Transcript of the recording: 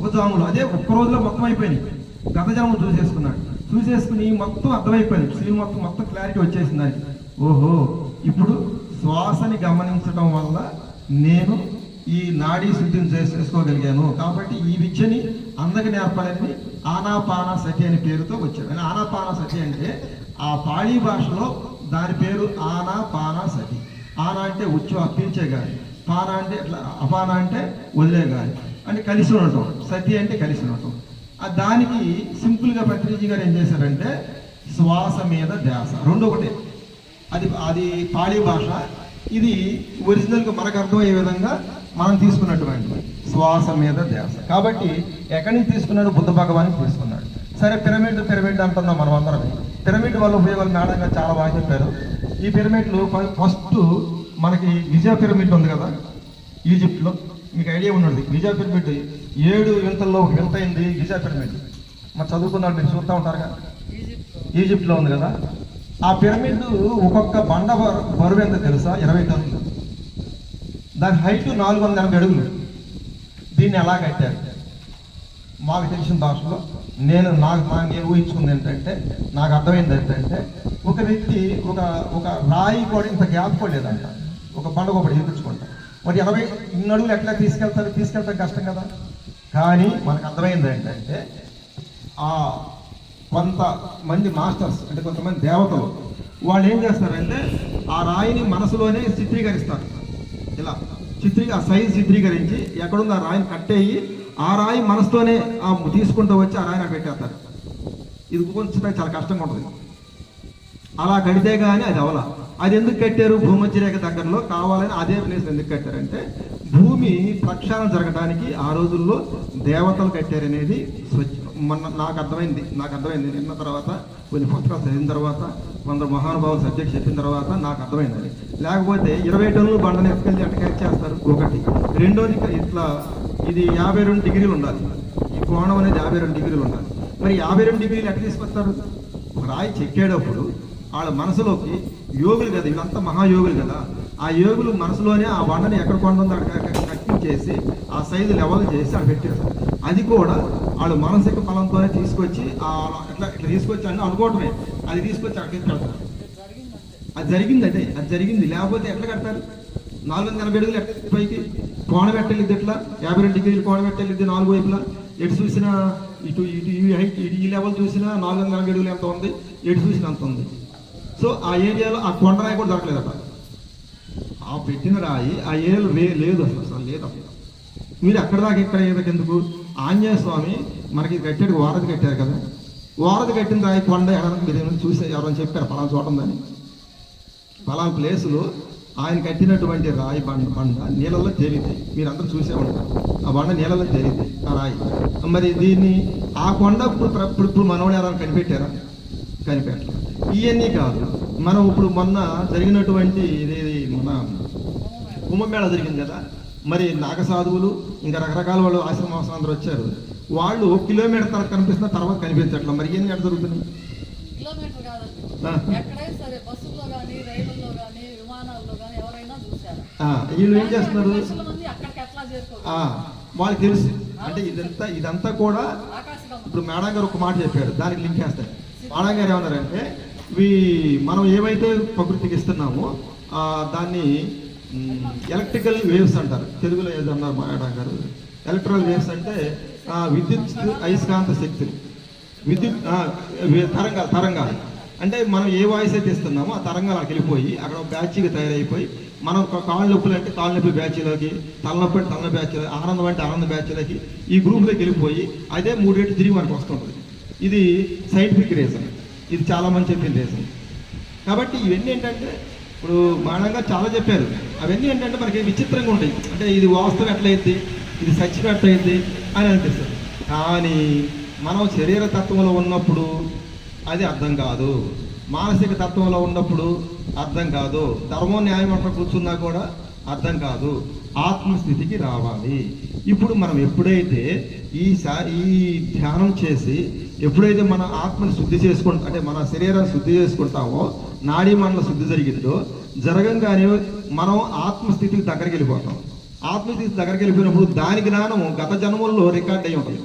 ఉపజాములు అదే ఒక్క రోజులో మొత్తం అయిపోయినాయి. గత జన్మలు చూసేసుకున్నాడు. చూసేసుకుని మొత్తం అర్థమైపోయింది. సీన్ మొత్తం మొత్తం క్లారిటీ వచ్చేసింది దానికి ఓహో ఇప్పుడు శ్వాసని గమనించడం వల్ల నేను ఈ నాడీ శుద్ధిని చేసుకోగలిగాను. కాబట్టి ఈ విద్యని అందరికి నేర్పాలని ఆనాపాన సతి అనే పేరుతో వచ్చాడు అంటే ఆనాపాన సతి అంటే ఆ పాళీ భాషలో దాని పేరు ఆనాపాన సతి. ఆనా అంటే ఉచ్చు అప్పించే గాలి. పాన అంటే అపాన అంటే వదిలే గాలి. అంటే కలిసి ఉండటం. సతి అంటే కలిసి ఉండటం. ఆ దానికి సింపుల్గా పత్రిజీ గారు ఏం చేశారంటే శ్వాస మీద ధ్యాస. రెండు ఒకటే. అది అది పాళీ భాష. ఇది ఒరిజినల్గా మనకు అర్థమయ్యే విధంగా మనం తీసుకున్నటువంటి శ్వాస మీద ధ్యాస. కాబట్టి ఎక్కడి నుంచి తీసుకున్నాడు? బుద్ధ భగవాన్ తీసుకున్నాడు. సరే పిరమిడ్ పిరమిడ్ అంటున్నాం మనం అందరం పిరమిడ్ వల్ల ఉపయోగాలు మేడంగా చాలా బాగా చెప్పారు. ఈ పిరమిడ్లు ఫస్ట్ మనకి విజయ పిరమిడ్ ఉంది కదా ఈజిప్ట్లో. మీకు ఐడియా ఉన్నది గిజా పిరమిడ్ ఏడు వింతల్లో ఒక వింత అయింది గిజా పిరమిడ్ మరి చదువుకున్నారు మీరు చూస్తూ ఉంటారుగా? ఈజిప్ట్లో ఉంది కదా? ఆ పిరమిడ్ ఒక్కొక్క బండ బరువు ఎంత తెలుసా? ఇరవై టన్నులు. దాని హైట్ నాలుగు వందల ఎనభై అడుగులు. దీన్ని ఎలా కట్టారు? మాకు తెలిసిన భాషలో నేను నాకు మా నేను ఊహించుకుంది ఏంటంటే నాకు అర్థమైంది ఏంటంటే ఒక వ్యక్తి ఒక ఒక రాయి కూడా ఇంత గ్యాప్ కూడా లేదంట. ఒక పండుగ ఒకటి చూపించుకుంటా మరి ఎనభై ఇన్ని అడుగులు ఎట్లా తీసుకెళ్తారు? తీసుకెళ్తాం కష్టం కదా. కానీ మనకు అర్థమైంది ఏంటంటే ఆ కొంతమంది మాస్టర్స్ అంటే కొంతమంది దేవతలు వాళ్ళు ఏం చేస్తారంటే ఆ రాయిని మనసులోనే చిత్రీకరిస్తారు. ఇలా చిత్రీ ఆ సైజ్ చిత్రీకరించి ఎక్కడుందో ఆ రాయిని కట్టేయి ఆ రాయి మనసుతోనే ఆ తీసుకుంటూ వచ్చి ఆ రాయిని పెట్టేస్తారు. ఇది కొంచెం చాలా కష్టంగా ఉంటుంది. అలా కడితే కానీ అది అవల. అది ఎందుకు కట్టారు? భూమధ్య రేఖ దగ్గరలో కావాలని అదే ప్లేస్ ఎందుకు కట్టారంటే భూమి ప్రక్షాళన జరగడానికి ఆ రోజుల్లో దేవతలు కట్టారనేది స్వచ్ఛ మొన్న నాకు అర్థమైంది. నాకు అర్థమైంది. నిన్న తర్వాత కొన్ని పుస్తకాలు చదివిన తర్వాత కొందరు మహానుభావులు సబ్జెక్ట్ చెప్పిన తర్వాత నాకు అర్థమైంది అది లేకపోతే ఇరవై టన్నులు బండను ఎత్తుకెళ్ళి అట్లా చేస్తారు? ఒకటి. రెండోది ఇట్లా ఇది యాభై రెండు డిగ్రీలు ఉండాలి. ఈ కోణం అనేది యాభై రెండు డిగ్రీలు ఉండాలి. మరి యాభై రెండు డిగ్రీలు ఎట్లా తీసుకొస్తారు? రాయి చెక్కేటప్పుడు వాళ్ళ మనసులోకి యోగులు కదా వీళ్ళంతా మహాయోగులు కదా. ఆ యోగులు మనసులోనే ఆ వండని ఎక్కడ కొండ కట్టింగ్ చేసి ఆ సైజు లెవెల్ చేసి అక్కడ పెట్టారు. అది కూడా వాళ్ళు మానసిక ఫలంతోనే తీసుకొచ్చి ఇట్లా ఇట్లా తీసుకొచ్చి అని అనుకోవటమే. అది తీసుకొచ్చి అక్కడికి పెడతారు అది జరిగింది అదే అది జరిగింది. లేకపోతే ఎట్లా కడతారు? నాలుగు వందల ఎనభై అడుగులు ఎట్లా పైకి? కోణ పెట్టలేదు ఎట్లా? యాభై రెండు డిగ్రీలు కోణ పెట్టలేదు నాలుగు వైపులా. ఎటు చూసినా ఇటు ఇటు ఈ హైట్ ఇటు ఈ లెవెల్ చూసినా నాలుగు వందల ఎనభై అడుగులు ఎంత ఉంది? ఎటు చూసినా అంత ఉంది. సో ఆ ఏరియాలో ఆ కొండరాయి కూడా దొరకలేదట. ఆ పెట్టిన రాయి ఆ ఏరియాలో వే లేదు అసలు అసలు లేదు అసలు మీరు అక్కడ దాకా ఇక్కడ ఏదకి ఎందుకు ఆంజనేయ స్వామి మనకి కట్టాడు వారధి కట్టారు కదా. వారధి కట్టిన రాయి కొండ ఎక్కడ మీరు ఏమైనా చూసే ఎవరైనా చెప్పారు పలానా చోట ఉందని. పలానా ప్లేసులో ఆయన కట్టినటువంటి రాయి బండ బండ నీళ్ళల్లో తేలింది మీరందరూ చూసే ఉంటారు. ఆ బండ నీళ్ళలో తేలింది ఆ రాయి. మరి దీన్ని ఆ కొండ ఇప్పుడు ఇప్పుడు మనవాళ్ళు మనవాడు ఎవరైనా కనిపెట్టారా? కనిపెట్టలేదు ఇవన్నీ కాదు మనం ఇప్పుడు మొన్న జరిగినటువంటి ఇదేది మన కుంభమేళ జరిగింది కదా మరి నాగ సాధువులు ఇంకా రకరకాల వాళ్ళు ఆశ్రమ అవసరం అందరూ వచ్చారు. వాళ్ళు కిలోమీటర్ తర్వాత కనిపిస్తున్న తర్వాత కనిపించట్లేదు మరి ఇవన్నీ ఎక్కడ ఆ, వీళ్ళు ఏం చేస్తున్నారు? వాళ్ళకి తెలుసు. అంటే ఇదంతా ఇదంతా కూడా ఇప్పుడు మేడం గారు ఒక మాట చెప్పారు దానికి లింక్ చేస్తారు మేడం గారు ఏమన్నారంటే ఇవి మనం ఏవైతే ప్రకృతికి ఇస్తున్నామో దాన్ని ఎలక్ట్రికల్ వేవ్స్ అంటారు. తెలుగులో ఏదన్నారు మేడం గారు. ఎలక్ట్రికల్ వేవ్స్ అంటే ఆ, విద్యుత్ అయస్కాంత శక్తులు. విద్యుత్ తరంగాలు తరంగాలు. అంటే మనం ఏ వాయిస్ అయితే ఇస్తున్నామో ఆ తరంగాలు అక్కడికి వెళ్ళిపోయి అక్కడ ఒక తయారైపోయి మనం ఒక కాళ్ళ నొప్పులు అంటే కాళ్ళ నొప్పి బ్యాచ్లోకి తలనొప్పి అంటే తలనొప్పి బ్యాచ్లో ఆనందం అంటే ఆనంద బ్యాచ్లోకి ఈ గ్రూప్లోకి వెళ్ళిపోయి అదే మూడేళ్ళు తిరిగి మనకు వస్తుంటుంది. ఇది సైంటిఫిక్ రీజన్ ఇది చాలా మంది చెప్పిన రీజన్ కాబట్టి ఇవన్నీ ఏంటంటే ఇప్పుడు మానంగా చాలా చెప్పారు. అవన్నీ ఏంటంటే మనకి విచిత్రంగా ఉంటాయి. అంటే ఇది వాస్తవం ఎట్లయింది ఇది సత్యం ఎట్లయింది అని అనిపిస్తుంది. కానీ మనం శరీర తత్వంలో ఉన్నప్పుడు అది అర్థం కాదు. మానసిక తత్వంలో ఉన్నప్పుడు అర్థం కాదు. ధర్మం న్యాయం అట్లా కూర్చున్నా కూడా అర్థం కాదు. ఆత్మస్థితికి రావాలి. ఇప్పుడు మనం ఎప్పుడైతే ఈ ఈ ధ్యానం చేసి ఎప్పుడైతే మన ఆత్మని శుద్ధి చేసుకుంటా అంటే మన శరీరాన్ని శుద్ధి చేసుకుంటామో నాడీ మనల శుద్ధి జరిగిందో జరగంగానే మనం ఆత్మస్థితికి దగ్గరికి వెళ్ళిపోతాం. ఆత్మస్థితి దగ్గరికి వెళ్ళిపోయినప్పుడు దాని జ్ఞానము గత జన్మల్లో రికార్డ్ అయి ఉంటుంది.